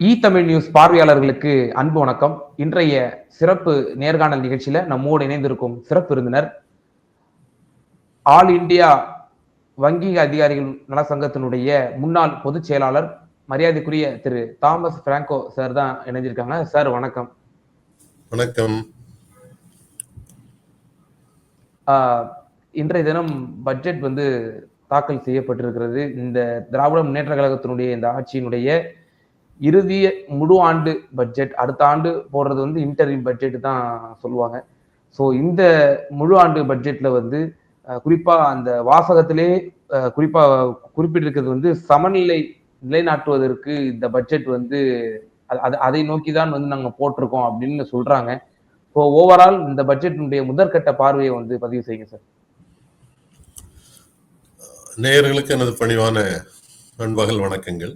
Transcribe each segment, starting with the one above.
இ Tamil news பார்வையாளர்களுக்கு அன்பு வணக்கம். இன்றைய சிறப்பு நேர்காணல் நிகழ்ச்சியில நம்மோடு இணைந்திருக்கும் சிறப்பு விருந்தினர் ஆல் இந்தியா வங்கி அதிகாரிகள் நல சங்கத்தினுடைய முன்னாள் பொதுச் செயலாளர் மரியாதைக்குரிய திரு தாமஸ் பிராங்கோ சார் தான் இணைஞ்சிருக்காங்க. சார் வணக்கம். வணக்கம். ஆஹ், இன்றைய தினம் பட்ஜெட் வந்து தாக்கல் செய்யப்பட்டிருக்கிறது. இந்த திராவிட முன்னேற்ற கழகத்தினுடைய இந்த ஆட்சியினுடைய இறுதி முழு ஆண்டு பட்ஜெட் அடுத்த ஆண்டு போடுறது வந்து இன்டர்வியூ பட்ஜெட் தான் சொல்லுவாங்க. ஸோ இந்த முழு ஆண்டு பட்ஜெட்ல வந்து குறிப்பாக அந்த வாசகத்திலே குறிப்பாக குறிப்பிட்டிருக்கிறது வந்து சமநிலை நிலைநாட்டுவதற்கு இந்த பட்ஜெட் வந்து அது- அதை நோக்கி தான் வந்து நாங்கள் போட்டிருக்கோம் அப்படின்னு சொல்றாங்க. ஸோ ஓவரால் இந்த பட்ஜெட்டினுடைய முதற்கட்ட பார்வையை வந்து பதிவு செய்யுங்க சார் நேயர்களுக்கு எனது பணிவான நண்பகல் வணக்கங்கள்.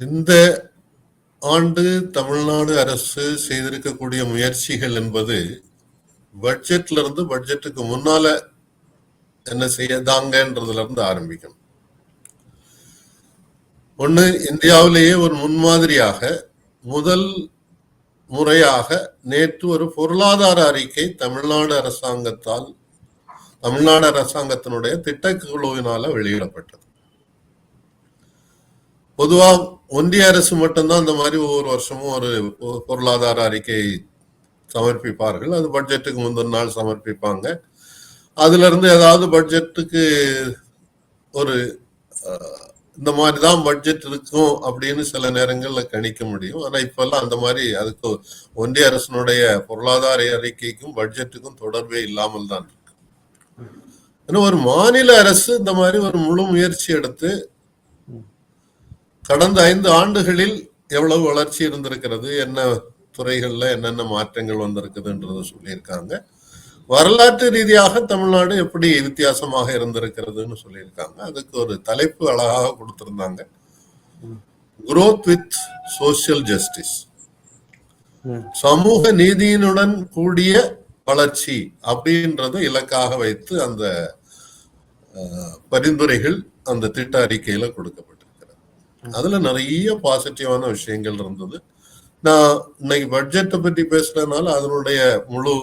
இந்த ஆண்டு தமிழ்நாடு அரசு செய்திருக்கக்கூடிய முயற்சிகள் என்பது பட்ஜெட்ல இருந்து பட்ஜெட்டுக்கு முன்னால என்ன செய்யதாங்கன்றதுல இருந்து ஆரம்பிக்கணும். ஒண்ணு இந்தியாவிலேயே ஒரு முன்மாதிரியாக முதல் முறையாக நேற்று ஒரு பொருளாதார அறிக்கை தமிழ்நாடு அரசாங்கத்தால் தமிழ்நாடு அரசாங்கத்தினுடைய திட்டக்குழுவினால வெளியிடப்பட்டது. பொதுவா ஒன்றிய அரசு மட்டும்தான் இந்த மாதிரி ஒவ்வொரு வருஷமும் ஒரு பொ- பொருளாதார அறிக்கை சமர்ப்பிப்பார்கள். அது பட்ஜெட்டுக்கு முந்தின நாள் சமர்ப்பிப்பாங்க. அதுல இருந்து ஏதாவது பட்ஜெட்டுக்கு ஒரு இந்த மாதிரி தான் பட்ஜெட் இருக்கும் அப்படின்னு சில நேரங்களில் கணிக்க முடியும். ஆனால் இப்பெல்லாம் அந்த மாதிரி அதுக்கு ஒன்றிய அரசினுடைய பொருளாதார அறிக்கைக்கும் பட்ஜெட்டுக்கும் தொடர்பே இல்லாமல் தான் இருக்கு. ஏன்னா ஒரு மாநில அரசு இந்த மாதிரி ஒரு முழு முயற்சி எடுத்து கடந்த ஐந்து ஆண்டுகளில் எவ்வளவு வளர்ச்சி இருந்திருக்கிறது என்ன துறைகள்ல என்னென்ன மாற்றங்கள் வந்திருக்குதுன்றத சொல்லியிருக்காங்க. வரலாற்று ரீதியாக தமிழ்நாடு எப்படி வித்தியாசமாக இருந்திருக்கிறதுன்னு சொல்லியிருக்காங்க. அதுக்கு ஒரு தலைப்பு அழகாக கொடுத்திருந்தாங்க. Growth with social justice. சமூக நீதியினுடன் கூடிய வளர்ச்சி அப்படின்றத இலக்காக வைத்து அந்த பரிந்துரைகள் அந்த திட்ட அறிக்கையில கொடுக்கப்பட்டிருக்கிறது அதுல நிறைய பாசிட்டிவான விஷயங்கள் இருந்தது. நான் இன்னைக்கு பட்ஜெட்டை பத்தி பேசுறதுனால அதனுடைய முழு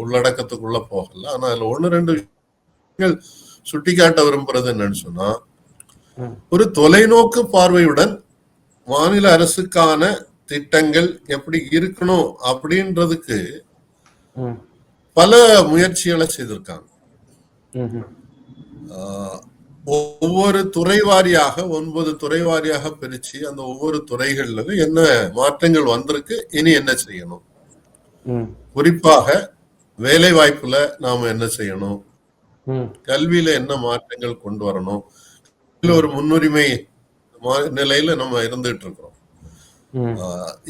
உள்ளடக்கத்துக்குள்ள போகல. ஆனா அதுல ஒண்ணு ரெண்டு விஷயங்கள் சுட்டிக்காட்ட விரும்புறது என்னன்னு சொன்னா. ஒரு தொலைநோக்கு பார்வையுடன் மாநில அரசுக்கான திட்டங்கள் எப்படி இருக்கணும் அப்படின்றதுக்கு பல முயற்சிகளை செய்திருக்காங்க. ஒவ்வொரு துறை வாரியாக ஒன்பது துறை வாரியாக பிரிச்சு அந்த ஒவ்வொரு துறைகள்ல என்ன மாற்றங்கள் வந்திருக்கு இனி என்ன செய்யணும்? குறிப்பாக வேலை வாய்ப்புல நாம என்ன செய்யணும்? கல்வியில என்ன மாற்றங்கள் கொண்டு வரணும்? ஒரு முன்னுரிமை நிலையில நம்ம இருந்துட்டு இருக்கிறோம்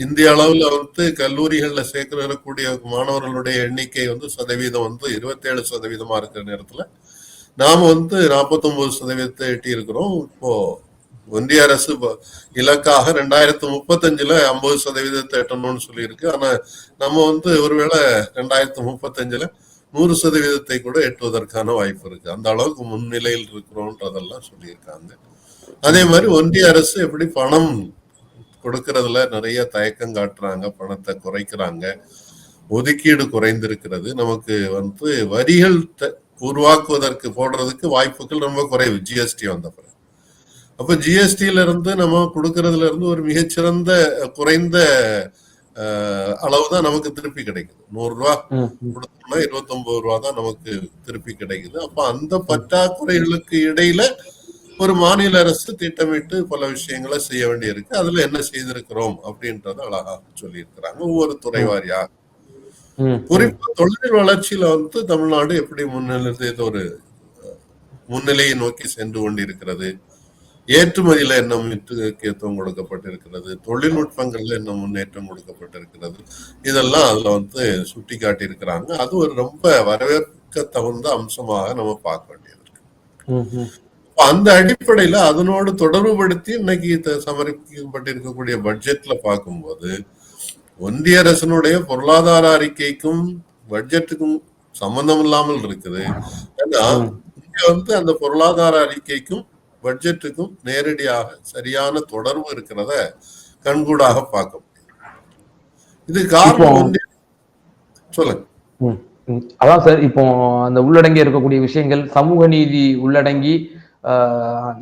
இந்திய அளவுல வந்து கல்லூரிகள்ல சேர்க்கக்கூடிய மாணவர்களுடைய எண்ணிக்கை வந்து சதவீதம் வந்து இருபத்தேழு சதவீதமா இருக்கிற நேரத்துல நாம வந்து 49% சதவீதத்தை எட்டியிருக்கிறோம். இப்போ ஒன்றிய அரசு இலக்காக ரெண்டாயிரத்து முப்பத்தஞ்சுல ஐம்பது சதவீதத்தை எட்டணும்னு சொல்லியிருக்கு. ஆனா நம்ம வந்து ஒருவேளை ரெண்டாயிரத்து முப்பத்தஞ்சுல நூறு சதவீதத்தை கூட எட்டுவதற்கான வாய்ப்பு இருக்கு. அந்த அளவுக்கு முன்னிலையில் இருக்கிறோன்றதெல்லாம் சொல்லியிருக்காங்க. அதே மாதிரி ஒன்றிய அரசு எப்படி பணம் கொடுக்கறதுல நிறைய தயக்கம் காட்டுறாங்க பணத்தை குறைக்கிறாங்க ஒதுக்கீடு குறைந்திருக்கிறது. நமக்கு வந்து வரிகள் உருவாக்குவதற்கு போடுறதுக்கு வாய்ப்புகள் ரொம்ப குறைவு ஜிஎஸ்டி வந்த பிறகு அப்ப ஜிஎஸ்டியில இருந்து நம்ம கொடுக்கறதுல இருந்து ஒரு மிகச்சிறந்த குறைந்த அஹ், அளவுதான் நமக்கு திருப்பி கிடைக்குது. நூறு ரூபா. கொடுத்தோம்னா இருபத்தொன்பது ரூபா தான் நமக்கு திருப்பி கிடைக்குது. அப்ப அந்த பற்றாக்குறைகளுக்கு இடையில ஒரு மாநில அரசு திட்டமிட்டு பல விஷயங்களை செய்ய வேண்டியிருக்கு. அதுல என்ன செய்திருக்கிறோம் அப்படின்றத அழகாக சொல்லியிருக்கிறாங்க. ஒவ்வொரு துறை வாரியா ம், குறிப்பா தொழில் வளர்ச்சியில வந்து தமிழ்நாடு எப்படி முன்னிலை ஒரு முன்னிலையை நோக்கி சென்று கொண்டிருக்கிறது? ஏற்றுமதியில என்ன முக்கியத்துவம் கொடுக்கப்பட்டிருக்கிறது? தொழில்நுட்பங்கள்ல என்ன முன்னேற்றம் கொடுக்கப்பட்டிருக்கிறது? இதெல்லாம் அதுல வந்து சுட்டி காட்டியிருக்கிறாங்க அது ஒரு ரொம்ப வரவேற்க தகுந்த அம்சமாக நம்ம பார்க்க வேண்டியது இருக்கு. அந்த அடிப்படையில அதனோடு தொடர்புபடுத்தி இன்னைக்கு சமர்ப்பிக்கப்பட்டிருக்கக்கூடிய பட்ஜெட்ல பார்க்கும்போது ஒன்றிய அரசனுடைய பொருளாதார அறிக்கைக்கும் பட்ஜெட்டுக்கும் சம்பந்தம் இல்லாமல் இருக்குது. ஏன்னா இங்க வந்து அந்த பொருளாதார அறிக்கைக்கும் பட்ஜெட்டுக்கும் நேரடியாக சரியான தொடர்பு இருக்கிறத கண்கூடாக பார்க்க முடியும். இது காரணம் சொல்லுங்க. அதான் சார் இப்போ அந்த உள்ளடங்கி இருக்கக்கூடிய விஷயங்கள் சமூக நீதி உள்ளடங்கி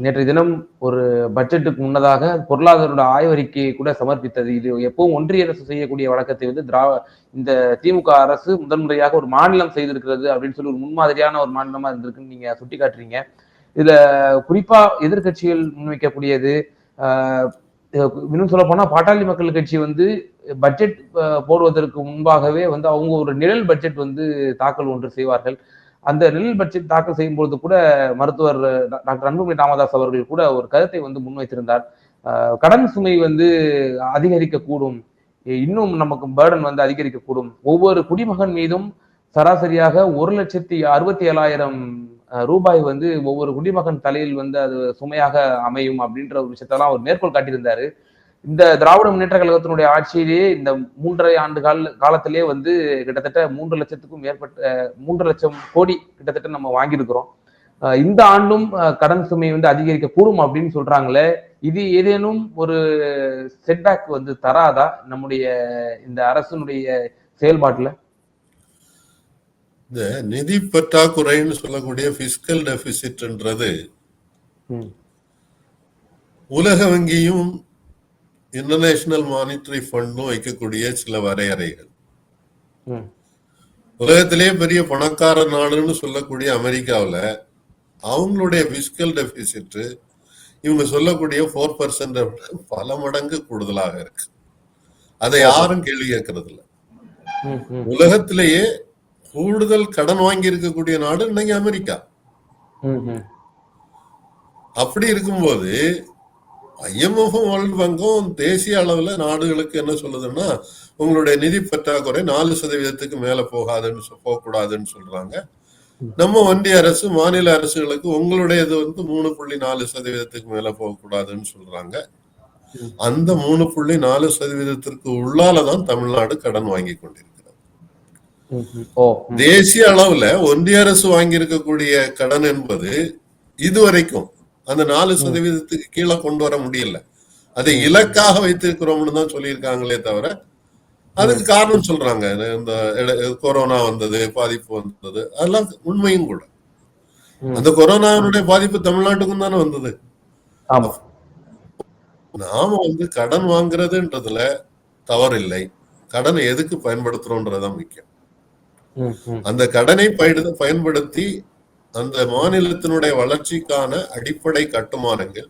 நேற்றைய தினம் ஒரு பட்ஜெட்டுக்கு முன்னதாக பொருளாதாரோட ஆய்வறிக்கை கூட சமர்ப்பித்தது. இது எப்பவும் ஒன்றிய அரசு செய்யக்கூடிய வழக்கத்தை வந்து திரா இந்த திமுக அரசு முதன்முறையாக ஒரு மாநிலம் செய்திருக்கிறது அப்படின்னு சொல்லி ஒரு முன்மாதிரியான ஒரு மாநிலமா இருந்திருக்குன்னு நீங்க சுட்டி காட்டுறீங்க இதுல குறிப்பா எதிர்க்கட்சிகள் முன்வைக்கக்கூடியது ஆஹ், இன்னும் சொல்ல போனா பாட்டாளி மக்கள் கட்சி வந்து பட்ஜெட் போடுவதற்கு முன்பாகவே வந்து அவங்க ஒரு நிழல் பட்ஜெட் வந்து தாக்கல் ஒன்று செய்வார்கள். அந்த நிழல் பட்ஜெட் தாக்கல் செய்யும் பொழுது கூட மருத்துவர் டாக்டர் அன்புமணி ராமதாஸ் அவர்கள் கூட ஒரு கருத்தை வந்து முன்வைத்திருந்தார். கடன் சுமை வந்து அதிகரிக்க கூடும் இன்னும் நமக்கு பேர்டன் வந்து அதிகரிக்க கூடும் ஒவ்வொரு குடிமகன் மீதும் சராசரியாக ஒரு லட்சத்தி அறுபத்தி ஏழாயிரம் ரூபாய் வந்து ஒவ்வொரு குடிமகன் தலையில் வந்து அது சுமையாக அமையும் அப்படின்ற ஒரு விஷயத்தெல்லாம் அவர் மேற்கோள் காட்டியிருந்தாரு. இந்த திராவிட முன்னேற்ற கழகத்தினுடைய ஆட்சியிலேயே இந்த மூன்றரை ஆண்டு கால காலத்திலே வந்து கிட்டத்தட்ட மூன்று லட்சத்துக்கும் மேற்பட்ட மூன்று லட்சம் கோடி கிட்டத்தட்ட நம்ம வாங்கியிருக்கிறோம். இந்த ஆண்டும் கடன் சுமை வந்து அதிகரிக்க கூடும் அப்படின்னு சொல்றாங்களே இது ஏதேனும் ஒரு செட்பேக் வந்து தராதா நம்முடைய இந்த அரசினுடைய செயல்பாட்டுல? இந்த நிதி பற்றாக்குறைன்னு சொல்லக்கூடிய பிஸ்கல் டெபிசிட்ன்றது உலக வங்கியும் இன்டர்நேஷனல் மானிட்டரி ஃபண்டும் வைக்கக்கூடிய சில வரையறைகள். ம், உலகத்திலே பெரிய பணக்கார நாடுன்னு சொல்லக்கூடிய அமெரிக்காவுல அவங்களுடைய பிஸ்கல் டெபிசிட் இவங்க சொல்லக்கூடிய ஃபோர் பர்சன்ட் பல மடங்கு கூடுதலாக இருக்கு. அதை யாரும் கேள்வி கேட்கறது இல்ல உலகத்திலேயே கூடுதல் கடன் வாங்கி இருக்கக்கூடிய நாடு இன்னைக்கு அமெரிக்கா. அப்படி இருக்கும்போது ஐஎம்எஃப்பும் வேர்ல்டு பேங்கும் தேசிய அளவுல நாடுகளுக்கு என்ன சொல்லுதுன்னா உங்களுடைய நிதி பற்றாக்குறை நாலு சதவீதத்துக்கு மேல போகாதுன்னு போகக்கூடாதுன்னு சொல்றாங்க. நம்ம ஒன்றிய அரசு மாநில அரசுகளுக்கு உங்களுடையது வந்து மூணு புள்ளி நாலு சதவீதத்துக்கு மேல போகக்கூடாதுன்னு சொல்றாங்க. அந்த மூணு புள்ளி நாலு சதவீதத்திற்கு உள்ளாலதான் தமிழ்நாடு கடன் வாங்கி கொண்டிருக்கிறது. தேசிய அளவுல ஒன்றிய அரசு வாங்கி இருக்கக்கூடிய கடன் என்பது இதுவரைக்கும் அந்த நாலு சதவீதத்துக்கு கீழே கொண்டு வர முடியல. அதை இலக்காக வைத்திருக்கிறோம்னு தான் சொல்லியிருக்காங்களே தவிர அதுக்கு காரணம் சொல்றாங்க. இந்த கொரோனா வந்தது பாதிப்பு வந்தது அதெல்லாம் உண்மையும் கூட. அந்த கொரோனாவுடைய பாதிப்பு தமிழ்நாட்டுக்கும் தானே வந்தது. நாம வந்து கடன் வாங்குறதுன்றதுல தவறில்லை. கடனை எதுக்கு பயன்படுத்துறோன்றதுதான் முக்கியம். அந்த கடனை பயன்படுத்தி அந்த மாநிலத்தினுடைய வளர்ச்சிக்கான அடிப்படை கட்டுமானங்கள்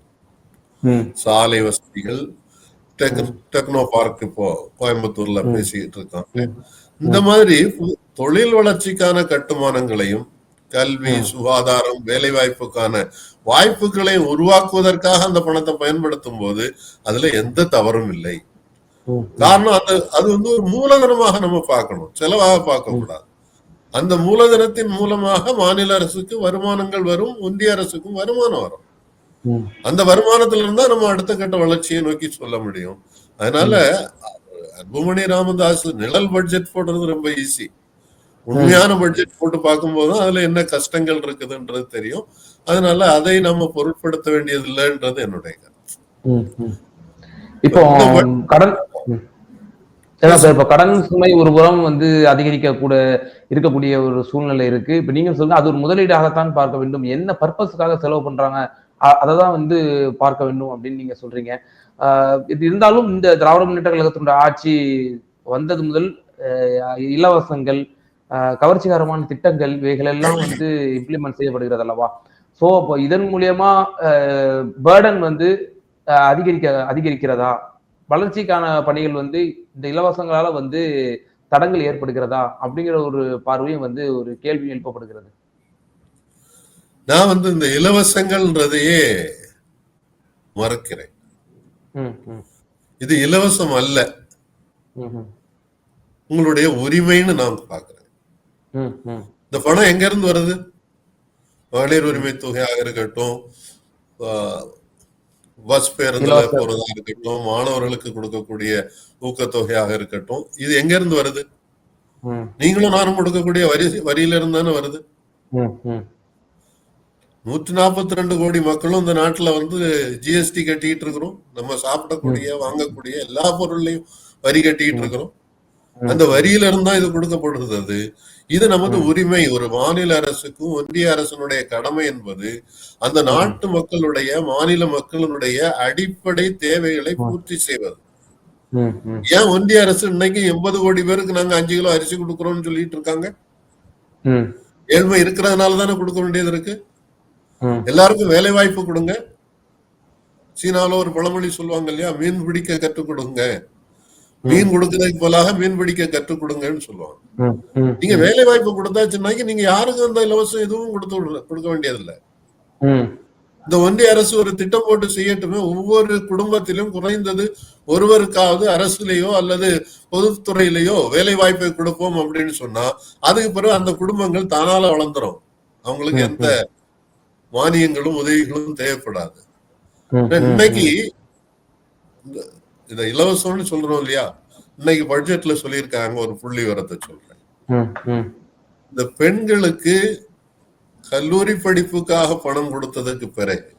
சாலை வசதிகள் டெக்- டெக்னோ பார்க் இப்போ கோயம்புத்தூர்ல பேசிக்கிட்டு இருக்காங்க இந்த மாதிரி தொழில் வளர்ச்சிக்கான கட்டுமானங்களையும் கல்வி சுகாதாரம் வேலை வாய்ப்புக்கான வாய்ப்புகளை உருவாக்குவதற்காக அந்த பணத்தை பயன்படுத்தும் போது அதுல எந்த தவறும் இல்லை. காரணம் அந்த அது வந்து ஒரு மூலதனமாக நம்ம பார்க்கணும். செலவாக பார்க்க கூடாது. அந்த மூலதனத்தின் மூலமாக மாநில அரசுக்கு வருமானங்கள் வரும் ஒன்றிய அரசுக்கும் வருமானம் வரும். அந்த வருமானத்துல இருந்தா நம்ம அடுத்த கட்ட வளர்ச்சியை நோக்கி சொல்ல முடியும். அதனால அன்புமணி ராமதாஸ் நிழல் பட்ஜெட் போடுறது ரொம்ப ஈஸி உண்மையான பட்ஜெட் போட்டு பார்க்கும்போது அதுல என்ன கஷ்டங்கள் இருக்குதுன்றது தெரியும். அதனால அதை நம்ம பொருட்படுத்த வேண்டியது இல்லைன்றது என்னுடைய கருத்து. இப்போ கடன் சார் இப்ப கடன் சுமை ஒரு புறம் வந்து அதிகரிக்க கூட இருக்கக்கூடிய ஒரு சூழ்நிலை இருக்கு. இப்ப நீங்க சொல்லுங்க அது ஒரு முதலீடாகத்தான் பார்க்க வேண்டும். என்ன பர்பஸ்க்காக செலவு பண்றாங்க? அதை அததான் வந்து பார்க்க வேண்டும் அப்படின்னு நீங்க சொல்றீங்க. ஆஹ் இது இருந்தாலும் இந்த திராவிட முன்னேற்ற கழகத்தினுடைய ஆட்சி வந்தது முதல் இலவசங்கள் ஆஹ் கவர்ச்சிகரமான திட்டங்கள் இவைகள் எல்லாம் வந்து இம்ப்ளிமெண்ட் செய்யப்படுகிறது அல்லவா? சோ அப்போ இதன் மூலியமா பேர்டன் வந்து அதிகரிக்க அதிகரிக்கிறதா? வளர்ச்சிக்கான பணிகள் வந்து இந்த இலவசங்களால வந்து தடங்கள் ஏற்படுகிறதா அப்படிங்கிற ஒரு பார்வையும் வந்து ஒரு கேள்வி எழுப்பப்படுகிறது. நான் வந்து இந்த இலவசங்கள்ன்றதையே மறக்கிறேன். இது இலவசம் அல்ல. உங்களுடைய உரிமைன்னு நான் ம், இந்த பணம் எங்க இருந்து வருது? மகளிர் உரிமை தொகையாக இருக்கட்டும் பஸ் பேருந்துல இலவச- போறதா இருக்கட்டும் மாணவர்களுக்கு கொடுக்கக்கூடிய ஊக்கத்தொகையாக இருக்கட்டும். இது எங்க இருந்து வருது நீங்களும் நானும் கொடுக்கக்கூடிய வரி வரியில இருந்து தானே வருது. நூற்றி நாற்பத்தி ரெண்டு கோடி மக்களும் இந்த நாட்டுல வந்து ஜிஎஸ்டி கட்டிட்டு இருக்கிறோம். நம்ம சாப்பிடக்கூடிய வாங்கக்கூடிய எல்லா பொருள்லையும் வரி கட்டிட்டு இருக்கிறோம். அந்த வரியில இருந்தா இது கொடுக்கப்படுறது அது? இது நமது உரிமை. ஒரு மாநில அரசுக்கும் ஒன்றிய அரசனுடைய கடமை என்பது அந்த நாட்டு மக்களுடைய மாநில மக்களுடைய அடிப்படை தேவைகளை பூர்த்தி செய்வது. ஏன் ஒன்றிய அரசு இன்னைக்கு எண்பது கோடி பேருக்கு நாங்க அஞ்சு கிலோ அரிசி கொடுக்குறோம்னு சொல்லிட்டு இருக்காங்க? ஏழ்மை இருக்கிறதுனால தானே கொடுக்க வேண்டியது இருக்கு? எல்லாருக்கும் வேலை வாய்ப்பு கொடுங்க. சீனால ஒரு பழமொழி சொல்லுவாங்க இல்லையா? மீன் பிடிக்க கற்றுக் கொடுங்க. மீன் கொடுக்கறதுக்கு பதிலாக மீன் பிடிக்க கற்றுக் கொடுங்கன்னு சொல்லுவாங்க. நீங்க வேலை வாய்ப்பு கொடுத்தாச்சுன்னாக்கி நீங்க யாருக்கும் அந்த இலவசம் எதுவும் கொடுத்து கொடுக்க வேண்டியதில்லை. இந்த ஒன்றிய அரசு ஒரு திட்டம் போட்டு செய்யட்டுமே ஒவ்வொரு குடும்பத்திலும் குறைந்தது ஒருவருக்காவது அரசுலயோ அல்லது பொதுத்துறையிலேயோ வேலை வாய்ப்பை கொடுப்போம் அப்படின்னு சொன்னா அதுக்கு பிறகு அந்த குடும்பங்கள் தானால வளர்ந்துரும். அவங்களுக்கு எந்த மானியங்களும் உதவிகளும் தேவைப்படாது. இன்னைக்கு இந்த- இத இலவசம்னு சொல்றோம் இல்லையா? இன்னைக்கு பட்ஜெட்ல சொல்லியிருக்காங்க ஒரு புள்ளி விவரத்தை சொல்றேன். இந்த பெண்களுக்கு கல்லூரி படிப்புக்காக பணம் கொடுத்ததுக்கு பிறகு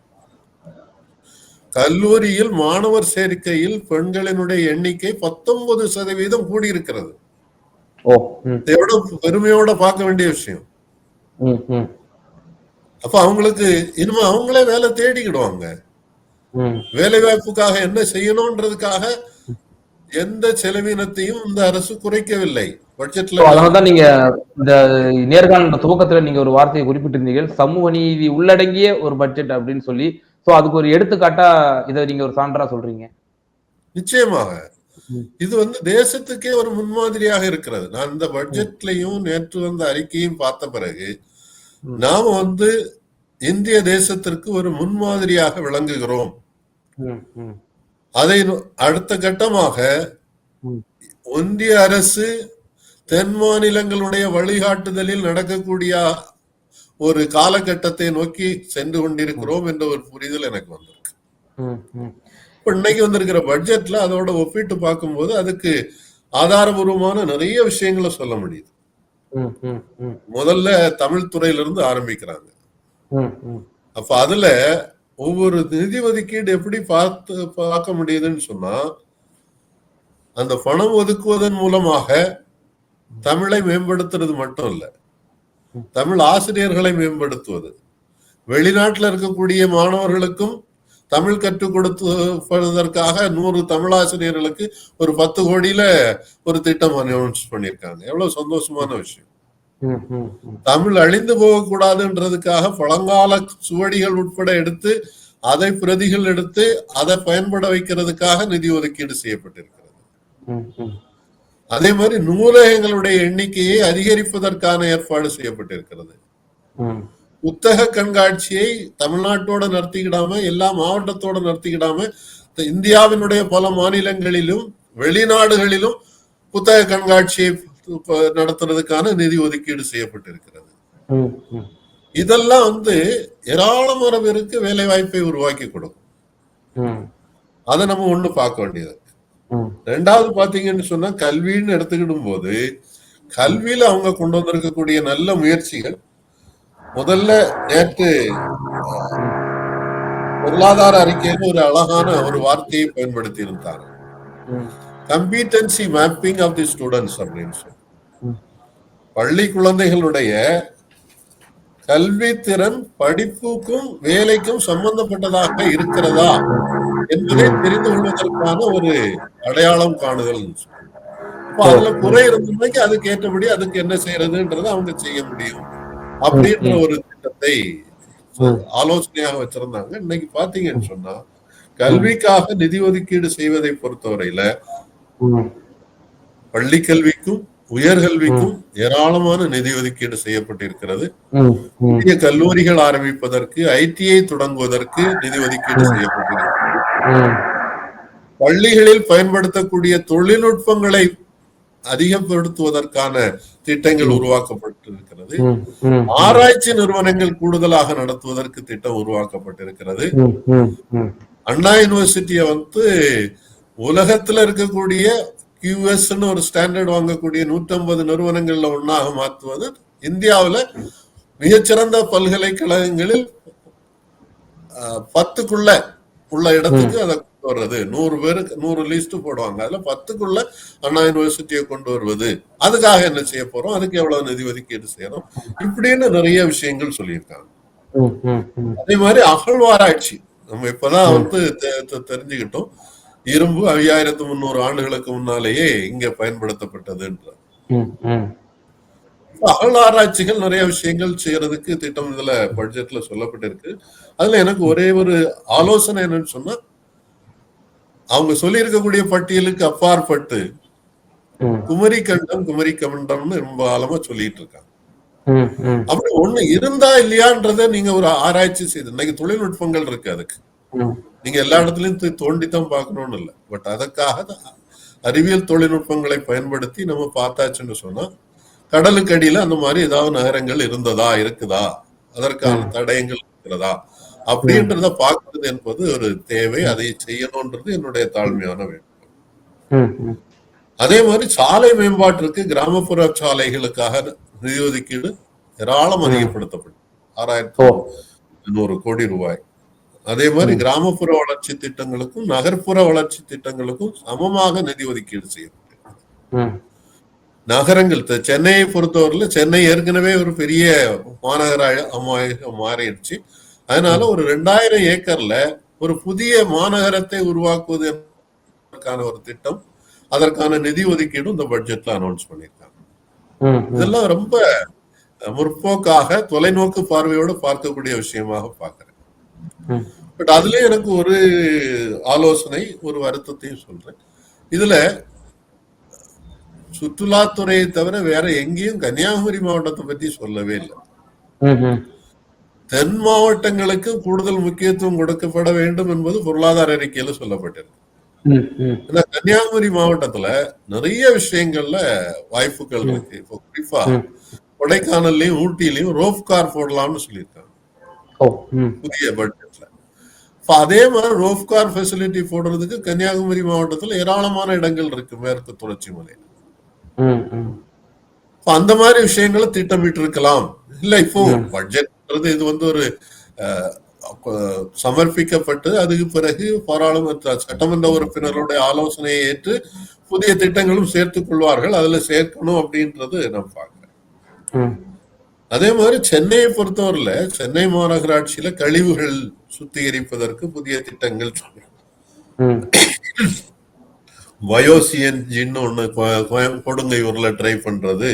கல்லூரியில் மாணவர் சேர்க்கையில் பெண்களினுடைய எண்ணிக்கை பத்தொன்பது சதவீதம் கூடியிருக்கிறது. பெருமையோட பார்க்க வேண்டிய விஷயம். அப்ப அவங்களுக்கு இனிமே அவங்களே வேலை தேடிக்கிடுவாங்க. வேலை வாய்ப்புக்காக என்ன செய்யணும்ன்றதுக்காக எந்த செலவினத்தையும் இந்த அரசு குறைக்கவில்லை. பட்ஜெட்ல அதனாலதான் நீங்க இந்த நேர்காணல் துவக்கத்துல நீங்க ஒரு வார்த்தையை குறிப்பிட்டிருந்தீர்கள். சமூக நீதி உள்ளடங்கிய ஒரு பட்ஜெட் அப்படின்னு சொல்லி சோ அதுக்கு ஒரு எடுத்துக்காட்டா இதை நீங்க ஒரு சான்றா சொல்றீங்க நிச்சயமாக. இது வந்து தேசத்துக்கே ஒரு முன்மாதிரியாக இருக்கிறது நான் இந்த பட்ஜெட்லையும் நேற்று வந்த அறிக்கையும் பார்த்த பிறகு. நாம வந்து இந்திய தேசத்திற்கு ஒரு முன்மாதிரியாக விளங்குகிறோம் அதை அடுத்த கட்டமாக. ஒன்றிய அரசு தென் மாநிலங்களுடைய வழிகாட்டுதலில் நடக்கக்கூடிய ஒரு காலகட்டத்தை நோக்கி சென்று கொண்டிருக்கிறோம் என்ற ஒரு புரிதல் எனக்கு வந்திருக்கு. இப்ப இன்னைக்கு வந்திருக்கிற பட்ஜெட்ல அதோட ஒப்பிட்டு பார்க்கும்போது அதுக்கு ஆதாரபூர்வமான நிறைய விஷயங்களை சொல்ல முடியுது. முதல்ல தமிழ் துறையில இருந்து ஆரம்பிக்கிறாங்க அப்ப அதுல ஒவ்வொரு நிதி ஒதுக்கீடு எப்படி பார்த்து பார்க்க முடியுதுன்னு சொன்னா அந்த பணம் ஒதுக்குவதன் மூலமாக தமிழை மேம்படுத்துறது மட்டும் இல்ல. தமிழ் ஆசிரியர்களை மேம்படுத்துவது வெளிநாட்டுல இருக்கக்கூடிய மாணவர்களுக்கும் தமிழ் கற்றுக் கொடுப்பதற்காக நூறு தமிழ் ஆசிரியர்களுக்கு ஒரு பத்து கோடியில ஒரு திட்டம் அனௌன்ஸ் பண்ணியிருக்காங்க எவ்வளவு சந்தோஷமான விஷயம். தமிழ் அழிந்து போகக்கூடாதுன்றதுக்காக பழங்கால சுவடிகள் உட்பட எடுத்து அதை பிரதிகள் எடுத்து அதை பயன்பட வைக்கிறதுக்காக நிதி ஒதுக்கீடு செய்யப்பட்டிருக்கிறது. அதே மாதிரி நூலகங்களுடைய எண்ணிக்கையை அதிகரிப்பதற்கான ஏற்பாடு செய்யப்பட்டிருக்கிறது. புத்தக கண்காட்சியை தமிழ்நாட்டோட நடத்திக்கிடாம எல்லா மாவட்டத்தோட நடத்திக்கிடாம இந்த இந்தியாவினுடைய பல மாநிலங்களிலும் வெளிநாடுகளிலும் புத்தக கண்காட்சியை நடத்துறதுக்கான நிதி ஒதுக்கீடு செய்யப்பட்டிருக்கிறது. இதெல்லாம் வந்து ஏராளமான பேருக்கு வேலை வாய்ப்பை உருவாக்கி கொடுக்கும். அதை நம்ம ஒண்ணு பார்க்க வேண்டியது. ரெண்டாவது பாத்தீங்கன்னு சொன்னா கல்வின்னு எடுத்துக்கிடும் போது கல்வியில அவங்க கொண்டு வந்திருக்கக்கூடிய நல்ல முயற்சிகள் முதல்ல நேற்று பொருளாதார அறிக்கையில ஒரு அழகான ஒரு வார்த்தையை பயன்படுத்தி இருந்தாங்க ம், competency mapping of the students அப்படின்னு சொல்லி. பள்ளி குழந்தைகளுடைய கல்வி திறன் படிப்புக்கும் வேலைக்கும் சம்பந்தப்பட்டதாக இருக்கிறதா? என்பதை தெரிந்து கொள்வதற்கான ஒரு அடையாளம் காணுதல் அப்ப அதுல குறை இருந்ததுக்கு அதுக்கு ஏற்றபடி அதுக்கு என்ன செய்யறதுன்றதை அவங்க செய்ய முடியும் அப்படின்ற ஒரு திட்டத்தை. ஆலோசனையாக வச்சிருந்தாங்க. இன்னைக்கு பாத்தீங்கன்னு சொன்னா கல்விக்காக நிதி ஒதுக்கீடு செய்வதை பொறுத்தவரையில பள்ளி கல்விக்கும் உயர்கல்விக்கும் ஏராளமான நிதி ஒதுக்கீடு செய்யப்பட்டிருக்கிறது. புதிய கல்லூரிகள் ஆரம்பிப்பதற்கு ஐடிஐ தொடங்குவதற்கு நிதி ஒதுக்கீடு செய்யப்பட்டிருக்கிறது. பள்ளிகளில் பயன்படுத்தக்கூடிய தொழில்நுட்பங்களை அதிகப்படுத்துவதற்கான திட்டங்கள் உருவாக்கப்பட்டிருக்கிறது. ஆராய்ச்சி நிறுவனங்கள் கூடுதலாக நடத்துவதற்கு திட்டம் உருவாக்கப்பட்டிருக்கிறது. அண்ணா யூனிவர்சிட்டியை வந்து உலகத்துல இருக்கக்கூடிய கியூஎஸ்ன்னு ஒரு ஸ்டாண்டர்ட் வாங்கக்கூடிய 150 நிறுவனங்கள்ல ஒண்ணாக மாற்றுவது இந்தியாவுல மிகச்சிறந்த பல்கலைக்கழகங்களில் பத்துக்குள்ள உள்ள இடத்துக்கு அதை கொண்டு வர்றது. நூறு பேருக்கு நூறு லிஸ்ட் போடுவாங்க. அதுல பத்துக்குள்ள அண்ணா யூனிவர்சிட்டியை கொண்டு வருவது. அதுக்காக என்ன செய்ய போறோம்? அதுக்கு எவ்வளவு நிதி ஒதுக்கீடு செய்யறோம்? இப்படின்னு நிறைய விஷயங்கள் சொல்லியிருக்காங்க. அதே மாதிரி அகழ்வாராய்ச்சி. நம்ம இப்பதான் வந்து தெரிஞ்சுக்கிட்டோம். இரும்பு ஐயாயிரத்து முந்நூறு ஆண்டுகளுக்கு முன்னாலேயே இங்க பயன்படுத்தப்பட்டதுன்ற அகழ்வாராய்ச்சிகள் நிறைய விஷயங்கள் செய்யறதுக்கு திட்டம் இதுல பட்ஜெட்ல சொல்லப்பட்டிருக்கு. அதுல எனக்கு ஒரே ஒரு ஆலோசனை என்னன்னு சொன்னா அவங்க சொல்லி இருக்கக்கூடிய பட்டியலுக்கு அப்பாற்பட்டு குமரி கண்டம் குமரி கமண்டம்னு ரொம்ப காலமா சொல்லிட்டு இருக்காங்க. அப்படி ஒண்ணு இருந்தா இல்லையான்றத நீங்க ஒரு ஆராய்ச்சி செய்து இன்னைக்கு தொழில்நுட்பங்கள் இருக்கு அதுக்கு. நீங்க எல்லா இடத்துலயும் தோண்டி தோண்டித்தான் பார்க்கணும்னு இல்லை. பட் அதற்காக அறிவியல் தொழில்நுட்பங்களை பயன்படுத்தி நம்ம பார்த்தாச்சுன்னு சொன்னா கடலுக்கு அடியில அந்த மாதிரி ஏதாவது நகரங்கள் இருந்ததா இருக்குதா? அதற்கான தடயங்கள் இருக்கிறதா? அப்படின்றத பார்க்கிறது என்பது ஒரு தேவை. அதை செய்யணும்ன்றது என்னுடைய தாழ்மையான வேண்டும். அதே மாதிரி சாலை மேம்பாட்டிற்கு கிராமப்புற சாலைகளுக்காக நிதி ஒதுக்கீடு ஏராளம் அதிகப்படுத்தப்படும். ஆறாயிரத்தி நூறு கோடி ரூபாய். அதே மாதிரி கிராமப்புற வளர்ச்சி திட்டங்களுக்கும் நகர்ப்புற வளர்ச்சி திட்டங்களுக்கும் சமமாக நிதி ஒதுக்கீடு செய்யப்படும் ம், நகரங்கள் சென்னையை பொறுத்தவரையில சென்னை ஏற்கனவே ஒரு பெரிய மாநகராக மாறிடுச்சு அதனால ஒரு ரெண்டாயிரம் ஏக்கர்ல ஒரு புதிய மாநகரத்தை உருவாக்குவதற்கான ஒரு திட்டம் அதற்கான நிதி ஒதுக்கீடும் இந்த பட்ஜெட்ல அனௌன்ஸ் பண்ணியிருக்காங்க. இதெல்லாம் ரொம்ப முற்போக்காக தொலைநோக்கு பார்வையோடு பார்க்கக்கூடிய விஷயமாக பார்க்கிறேன் ம். பட் அதுல எனக்கு ஒரு ஆலோசனை ஒரு வருத்தத்தையும் சொல்றேன் இதுல சுற்றுலாத்துறையை தவிர வேற எங்கேயும் கன்னியாகுமரி மாவட்டத்தை பத்தி சொல்லவே இல்லை. தென் மாவட்டங்களுக்கு கூடுதல் முக்கியத்துவம் கொடுக்கப்பட வேண்டும் என்பது பொருளாதார அறிக்கையில சொல்லப்பட்டிருக்கு. ஏன்னா கன்னியாகுமரி மாவட்டத்துல நிறைய விஷயங்கள்ல வாய்ப்புகள் இருக்கு. இப்போ குறிப்பா. கொடைக்கானல்லையும் ஊட்டிலையும் ரோப் கார் போடலாம்னு சொல்லியிருக்காங்க. புதிய பட்ஜெட்ல அதே மாதிரி ரோப் கார் ஃபெசிலிட்டி போடுறதுக்கு கன்னியாகுமரி மாவட்டத்துல ஏராளமான இடங்கள் இருக்கு மேற்கு தொடர்ச்சி மலையில. அந்த மாதிரி விஷயங்களை திட்டமிட்டு இருக்கலாம் இல்ல இப்போ பட்ஜெட்ன்றது இது வந்து ஒரு சமர்ப்பிக்கப்பட்டு அதுக்கு பிறகு பாராளுமன்ற சட்டமன்ற உறுப்பினருடைய ஆலோசனையை ஏற்று புதிய திட்டங்களும் சேர்த்துக் கொள்வார்கள். அதுல சேர்க்கணும் அப்படின்றது நான் பார்க்கிறேன். ம். அதே மாதிரி சென்னையை பொறுத்தவரையில சென்னை மாநகராட்சியில கழிவுகள் சுத்திகரிப்பதற்கு புதிய திட்டங்கள். பயோசிஎன்ஜின்னு கோயம்- கொடுங்கையூர்ல ட்ரை பண்றது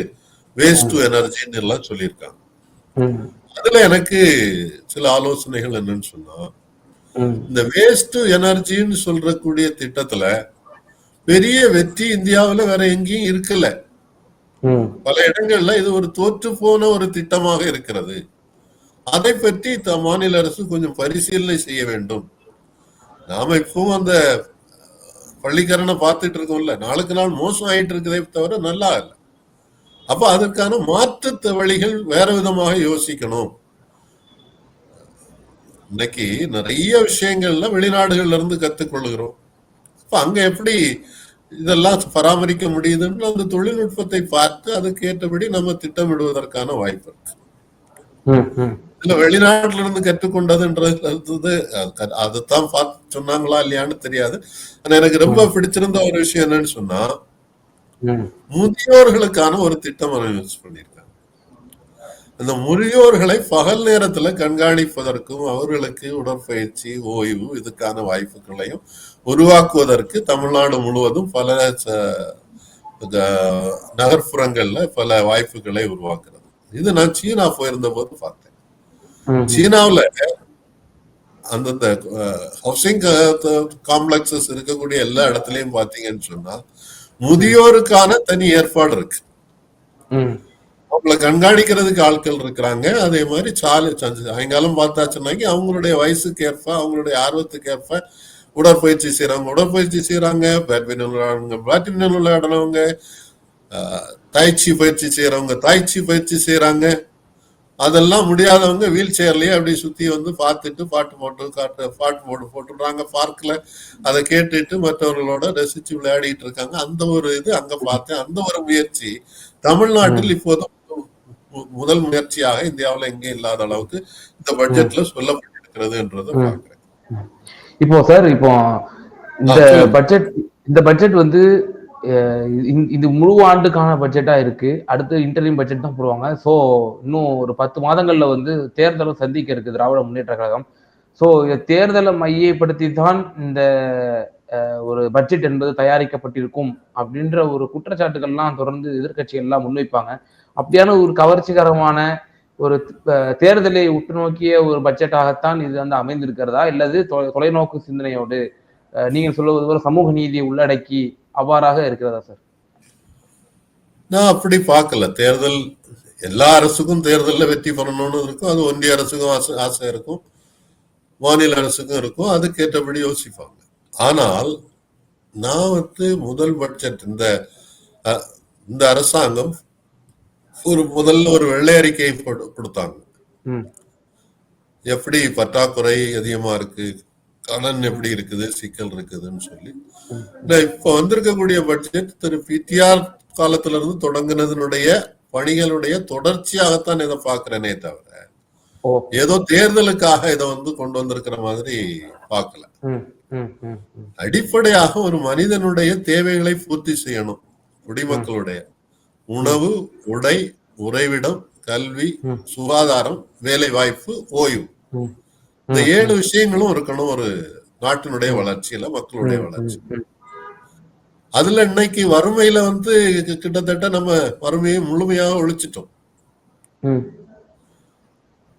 வேஸ்ட் டு எனர்ஜின்னு எல்லாம் சொல்லியிருக்காங்க. அதுல எனக்கு சில ஆலோசனைகள் என்னன்னு சொன்னா. இந்த வேஸ்ட் எனர்ஜின்னு சொல்றக்கூடிய திட்டத்துல பெரிய வெற்றி இந்தியாவுல வேற எங்கேயும் இருக்கல. பல இடங்கள்ல இது ஒரு தோற்று போன ஒரு திட்டமாக இருக்கிறது அதை பற்றி மாநில அரசு கொஞ்சம் பரிசீலனை செய்ய வேண்டும் நாம இப்பவும் அந்த பள்ளிக்கரனை பார்த்துட்டு இருக்கோம்ல நாளுக்கு நாள் மோசம் ஆயிட்டு இருக்குதே தவிர நல்லா இல்லை. அப்ப அதற்கான மாற்று வழிகள் வேற விதமாக யோசிக்கணும். இன்னைக்கு நிறைய விஷயங்கள்ல வெளிநாடுகள்ல இருந்து கத்துக்கொள்கிறோம். அப்ப அங்க எப்படி இதெல்லாம் பராமரிக்க முடியுதுன்னு அந்த தொழில்நுட்பத்தை பார்த்து அதுக்கு ஏற்றபடி நம்ம திட்டமிடுவதற்கான வாய்ப்பு இருக்கு. இல்ல வெளிநாட்டுல இருந்து கற்றுக்கொண்டதுன்றது அது அது- அதுதான் சொன்னாங்களா இல்லையான்னு தெரியாது ஆனா எனக்கு ரொம்ப பிடிச்சிருந்த ஒரு விஷயம் என்னன்னு சொன்னா. முதியோர்களுக்கான ஒரு திட்டம் அனௌன்ஸ் பண்ணியிருக்காங்க அந்த முதியோர்களை பகல் நேரத்துல கண்காணிப்பதற்கும் அவர்களுக்கு உடற்பயிற்சி ஓய்வு இதுக்கான வாய்ப்புகளையும் உருவாக்குவதற்கு தமிழ்நாடு முழுவதும் பல நகர்ப்புறங்கள்ல பல வாய்ப்புகளை உருவாக்குறது இது நான் சீனா போயிருந்த போது பார்த்தேன். சீனாவுல அந்தந்த ஹவுசிங் காம்ப்ளெக்சஸ் இருக்கக்கூடிய எல்லா இடத்துலயும் பாத்தீங்கன்னு சொன்னா முதியோருக்கான தனி ஏற்பாடு இருக்கு. அவங்கள கண்காணிக்கிறதுக்கு ஆட்கள் இருக்கிறாங்க. அதே மாதிரி சாலை சஞ்ச- சாயங்காலம் பார்த்தாச்சுன்னாக்கி அவங்களுடைய வயசுக்கு ஏற்ப அவங்களுடைய ஆர்வத்துக்கு ஏற்ப உடற்பயிற்சி செய்யறவங்க உடற்பயிற்சி செய்யறாங்க. பேட்மிண்டன் விளையாடுறவங்க பேட்மிண்டன் விளையாடுறவங்க ஆஹ், தாய்ச்சி பயிற்சி செய்யறவங்க தாய்ச்சி பயிற்சி செய்யறாங்க. அதெல்லாம் முடியாதவங்க வீல் சேர்லயே அப்படி சுத்தி வந்து பார்த்துட்டு பாட்டு போட்டு காட்டு பாட்டு போட்டு போட்டுடுறாங்க. பார்க்ல அதை கேட்டுட்டு மற்றவர்களோட ரசிச்சு விளையாடிட்டு இருக்காங்க. அந்த ஒரு இது அங்க பார்த்தேன். அந்த ஒரு முயற்சி தமிழ்நாட்டில் இப்போது முதல் முயற்சியாக இந்தியாவுல எங்கேயும் இல்லாத அளவுக்கு இந்த பட்ஜெட்ல சொல்லப்பட்டிருக்கு இருக்கிறதுன்றதை ம். பாக்குறேன் இப்போ சார் இப்போ இந்த. பட்ஜெட் இந்த பட்ஜெட் வந்து இது முழு ஆண்டுக்கான பட்ஜெட்டா இருக்கு. அடுத்து இன்டர்வியூ பட்ஜெட் தான் போடுவாங்க. ஸோ இன்னும் ஒரு பத்து மாதங்கள்ல வந்து தேர்தலும் சந்திக்க இருக்கு திராவிட முன்னேற்ற கழகம். ஸோ தேர்தலை மையப்படுத்தி தான் இந்த ஒரு பட்ஜெட் என்பது தயாரிக்கப்பட்டிருக்கும் அப்படின்ற ஒரு குற்றச்சாட்டுகள்லாம் தொடர்ந்து எதிர்கட்சிகள்லாம் முன்வைப்பாங்க. அப்படியான ஒரு கவர்ச்சிகரமான ஒரு தேர்தலை உற்று நோக்கிய ஒரு பட்ஜெட்டாகத்தான் இது வந்து அமைந்திருக்கிறதா? இல்லது தொலைநோக்கு சிந்தனையோடு நீங்கள் சொல்லுவது போல சமூக நீதியை உள்ளடக்கி அவ்வாறாக இருக்கிறதா சார் நான் அப்படி பார்க்கல. தேர்தல் எல்லா அரசுக்கும் தேர்தல்ல வெற்றி பெறணும்னு இருக்கும். அது ஒன்றிய அரசுக்கும் ஆசை ஆசை இருக்கும். மாநில அரசுக்கும் இருக்கும். அதுக்கேற்றபடி யோசிப்பாங்க. ஆனால் நான் வந்து முதல் பட்ஜெட் இந்த இந்த அரசாங்கம் ஒரு முதல்ல ஒரு வெள்ளை அறிக்கையை கொடு- கொடுத்தாங்க. எப்படி பற்றாக்குறை அதிகமா இருக்கு? கடன் எப்படி இருக்குது? சிக்கல் இருக்குதுன்னு சொல்லி. நான் இப்ப வந்திருக்கக்கூடிய பட்ஜெட் திரு பிடிஆர் காலத்துல இருந்து தொடங்குனதனுடைய பணிகளுடைய தொடர்ச்சியாகத்தான் இதை பாக்குறேனே தவிர ஏதோ தேர்தலுக்காக இதை வந்து கொண்டு வந்திருக்கிற மாதிரி பார்க்கல. ம் அடிப்படையாக ஒரு மனிதனுடைய தேவைகளை பூர்த்தி செய்யணும். குடிமக்களுடைய உணவு உடை உறைவிடம் கல்வி. சுகாதாரம் வேலை வாய்ப்பு ஓய்வு இந்த ஏழு விஷயங்களும் இருக்கணும் ஒரு நாட்டினுடைய வளர்ச்சியில மக்களுடைய வளர்ச்சி. அதுல இன்னைக்கு வறுமையில வந்து கிட்டத்தட்ட நம்ம வறுமையை முழுமையாக ஒழிச்சிட்டோம்.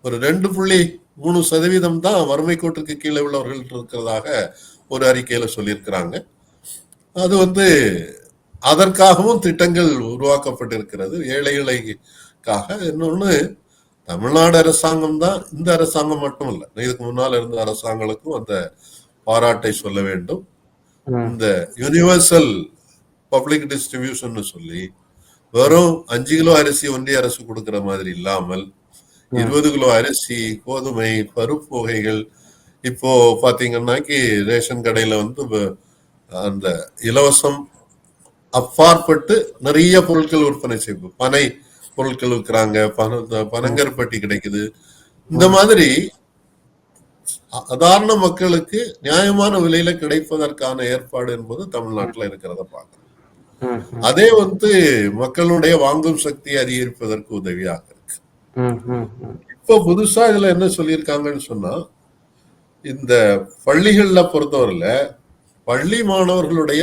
ஒரு ரெண்டு புள்ளி மூணு சதவீதம் தான் வறுமை கோட்டுக்கு கீழே உள்ளவர்கள் இருக்கிறதாக ஒரு அறிக்கையில சொல்லியிருக்கிறாங்க. அது வந்து அதற்காகவும் திட்டங்கள் உருவாக்கப்பட்டிருக்கிறது. ஏழைகளுக்காக இன்னொன்னு தமிழ்நாடு அரசாங்கம் தான் இந்த அரசாங்கம் மட்டும் இல்லை இதுக்கு முன்னால் இருந்த அரசாங்கங்களுக்கும் அந்த பாராட்டை சொல்ல வேண்டும். இந்த யுனிவர்சல் பப்ளிக் டிஸ்ட்ரிபியூஷன் சொல்லி வெறும் அஞ்சு கிலோ அரிசி ஒன்றிய அரசு கொடுக்கிற மாதிரி இல்லாமல் இருபது கிலோ அரிசி கோதுமை பருப்பு வகைகள் இப்போ பாத்தீங்கன்னாக்கி ரேஷன் கடையில வந்து அந்த இலவசம் அப்பாற்பட்டு நிறைய பொருட்கள் விற்பனை செய்யும் பனை பொருட்கள் விற்கிறாங்க பன பனங்கருப்பட்டி கிடைக்குது. இந்த மாதிரி சாதாரண மக்களுக்கு நியாயமான விலையில கிடைப்பதற்கான ஏற்பாடு என்பது தமிழ்நாட்டுல இருக்கிறத பார்க்கணும். அதே வந்து மக்களுடைய வாங்கும் சக்தியை அதிகரிப்பதற்கு உதவியாக இருக்கு. இப்போ புதுசா இதுல என்ன சொல்லியிருக்காங்கன்னு சொன்னா இந்த பள்ளிகள்ல பொறுத்தவரையில பள்ளி மாணவர்களுடைய